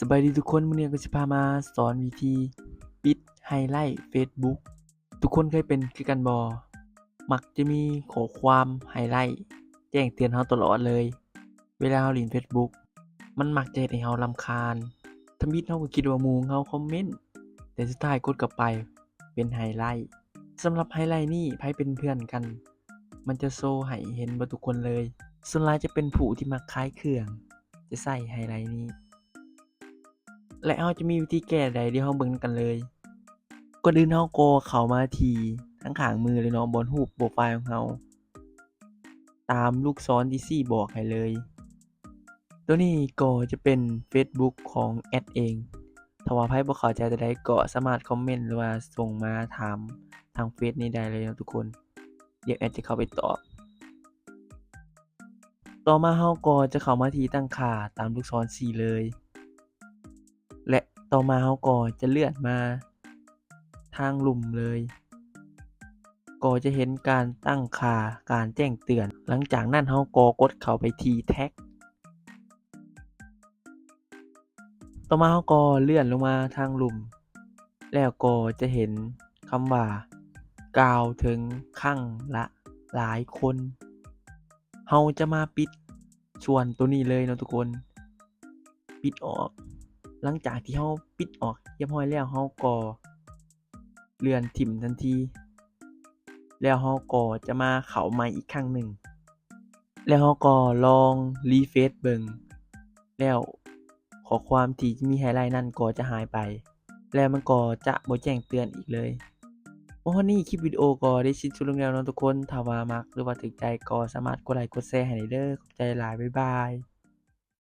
สบายดีทุกคนมื้อนี้ก็สิพามาสอนวิธีปิดไฮไลต์เฟซบุ๊กทุกคนเคยเป็นคือกันบ่มักจะมีข้อความไฮไลต์แจ้งเตือนเราตลอดเลย เวลาเราเล่นเฟซบุ๊กมันมักจะเฮ็ดให้เรารำคาญทำบิดเราก็คิดว่ามู่เราคอมเมนต์ แต่สุดท้ายกดกลับไปเป็นไฮไลต์สำหรับไฮไลต์นี้ไผเป็นเพื่อนกัน มันจะโชว์ให้เห็นบทุกคนเลยส่วนลายจะเป็นผู้ที่มักคล้ายเครื่อง จะใส่ไฮไลต์นี้ และเราจะมีวิธีแก้ใดเดี๋ยวเราเบิ่งกันเลยก่อนอื่นเราก็เข้ามาทีทั้งข้างมือเลยเนาะบนรูปโปรไฟล์ของเราตามลูกศรที่สี่บอกให้เลย ตัวนี้ก็จะเป็น Facebook ของแอดเองถ้าว่าไพ่บ่เข้าใจจะได้ก็สามารถคอมเมนต์หรือว่าส่งมาถามทางเฟซนี้ได้เลยนะทุกคน เดี๋ยวแอดจะเข้าไปตอบ ต่อมาเราก็จะเข้ามาที่ตั้งค่าตามลูกศรสีเลย และต่อมาเราก็จะเลื่อนมาทางลุ่มเลย ก็จะเห็นการตั้งค่าการแจ้งเตือน หลังจากนั้นเราก็กดเข้าไปทีแท็กต่อมาเราก็เลื่อนลงมาทางลุ่ม แล้วก็จะเห็นคำว่ากล่าวถึงครั้งละหลายคนเราจะมาปิดส่วนตัวนี้เลยเนาะทุกคน ปิดออก หลังจากที่เราปิดออกเรียบร้อยแล้วเราก็เลื่อนถิ่มทันที แล้วเราก็จะมาเข้าใหม่อีกครั้งหนึ่ง แล้วเราก็ลองรีเฟรชเบิงแล้วขอความที่มีไฮไลต์นั่นก็จะหายไป แล้วมันก็จะบ่แจ้งเตือนอีกเลยวันนี้คลิปวิดีโอก็ได้สิ้นสุดลงแล้วนะทุกคนถ้าว่ามักหรือว่าถูกใจก็สามารถกดไลค์กดแชร์ให้ได้เด้อขอบใจหลายบ๊ายบาย